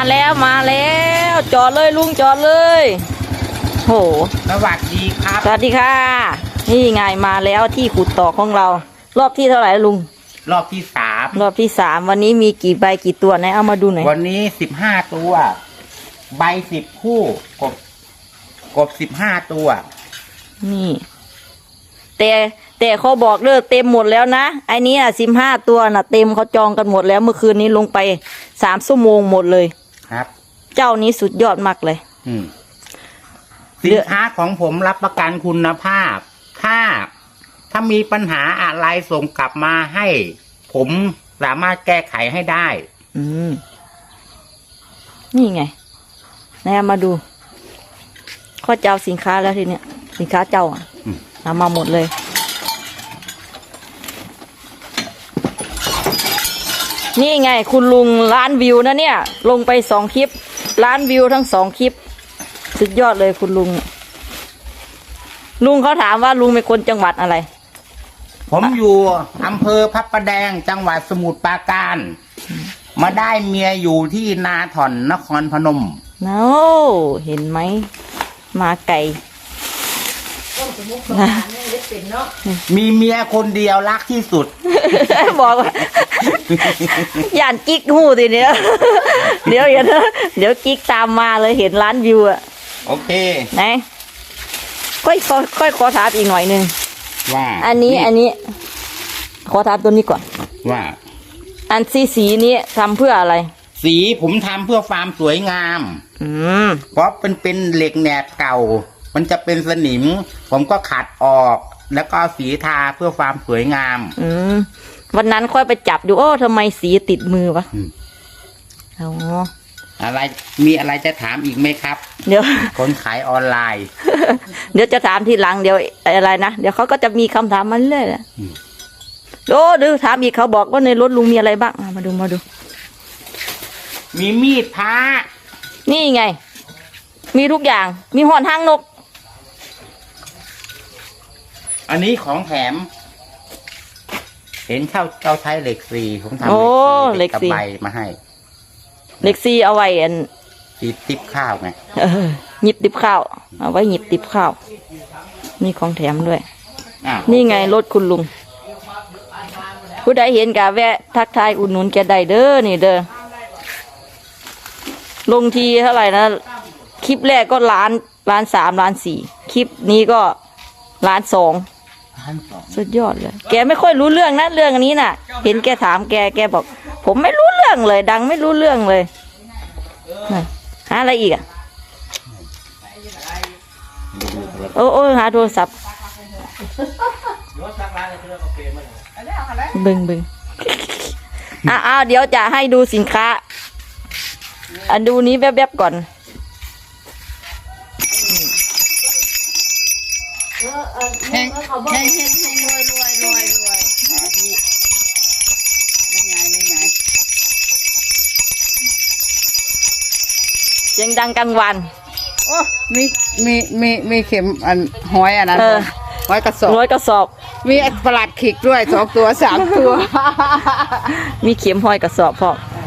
มาแล้วมาแล้ว จอดเลยลุงจอดเลยโหสวัสดีครับสวัสดีค่ะ นี่ไงมาแล้วที่ขุดตอกของเรา รอบที่เท่าไหร่แล้วลุง รอบที่สามรอบที่สามวันนี้มีกี่ใบกี่ตัวไหนเอามาดูหน่อยวันนี้สิบห้าตัว ใบสิบคู่กบกบสิบห้าตัว นี่ แต่แต่เขาบอกเลิกเต็มหมดแล้วนะไอ้นี้อะสิบห้าตัวน่ะเต็มเขาจองกันหมดแล้วเมื่อคืนนี้ลงไปสามชั่วโมงหมดเลย ครับ เจ้านี้สุดยอดมากเลย อืมสินค้าของผมรับประกันคุณภาพ ถ้าถ้ามีปัญหาอะไรส่งกลับมาให้ ผมสามารถแก้ไขให้ได้ อืม นี่ไงไหนเอามาดูข้อเจ้าสินค้าแล้วทีเนี้ย สินค้าเจ้าอะอืมเอามาหมดเลย นี่ไงคุณลุงล้านวิวนะเนี่ย ลงไปสองคลิป ล้านวิวทั้งสองคลิป สุดยอดเลยคุณลุง ลุงเขาถามว่าลุงเป็นคนจังหวัดอะไร ผมอยู่อำเภอพระประแดงจังหวัดสมุทรปราการ มาได้เมียอยู่ที่นาถ่อนนครพนมโน้เห็นไหม มาไก่มีเมียคนเดียวรักที่สุด บอกว่า ย่านกิ๊กหูทีเนี้ยเดี๋ยวเดี๋ยวเดี๋ยวกิ๊กตามมาเลยเห็นร้านวิวอะโอเคไหนค่อยขอค่อยขอถามอีกหน่อยหนึ่งว่าอันนี้อันนี้ ขอถามตัวนี้ก่อน ว่า อันสีสีนี้ทำเพื่ออะไร สีผมทำเพื่อความสวยงาม อืม เพราะเป็นเป็นเหล็กแหนบเก่า มันจะเป็นสนิม ผมก็ขัดออก แล้วก็เอาสีทาเพื่อความสวยงาม อืมวันนั้นค่อยไปจับดูโอ้ทำไมสีติดมือวะอืม อ๋ออะไรมีอะไรจะถามอีกไหมครับ เดี๋ยว คนขายออนไลน์ เดี๋ยวจะถามทีหลังเดี๋ยวอะไรนะเดี๋ยวเขาก็จะมีคำถามมาเรื่อยๆแหละอืม โอ้ดูถามอีกเขาบอกว่าในรถลุงมีอะไรบ้างอะมาดูมาดู มีมีดพระนี่ไง มีทุกอย่าง มีหอนห้างนก อันนี้ของแถม เห็นเช่าเจ้าใช้เหล็กซีผมทำโอ้เหล็กเหล็กสี่กระใบมาให้เล็กซีเอาไว้อันตีติบข้าวไงเออหยิบติบข้าว เอาไว้หยิบติบข้าวมีของแถมด้วย อะนี่ไงรถคุณลุง ผู้ใดเห็นกะแวะ ทักทายอุดหนุนแกได้เด้อนี่เด้อลงทีเท่าไหร่นะ คลิปแรกก็ล้านล้านสามล้านสี่คลิปนี้ก็ล้านสอง พันสองสุดยอดเลย แกไม่ค่อยรู้เรื่องนะเรื่องอันนี้น่ะ เห็นแกถามแกแกบอก ผมไม่รู้เรื่องเลย ดังไม่รู้เรื่องเลยน่ะหาอะไรอีกอะโอ้โอ้หาโทรศัพท์บึงบึงอะอ้าวเดี๋ยวจะให้ดูสินค้า อันดูนี้แวบๆก่อน แห้งแห้งแห้งแห้งรวยรวยรวยรวยไม่ไงไม่ไงเสียงดังกลางวัน โอ้มีมีมีมีเข็มอันหอยอันนั้นเออหอยกระสอบร้อยกระสอบ มีไอ้ประหลัดขิกด้วยสองตัวสามตัว มีเข็มห้อยกระสอบพร้อมเอ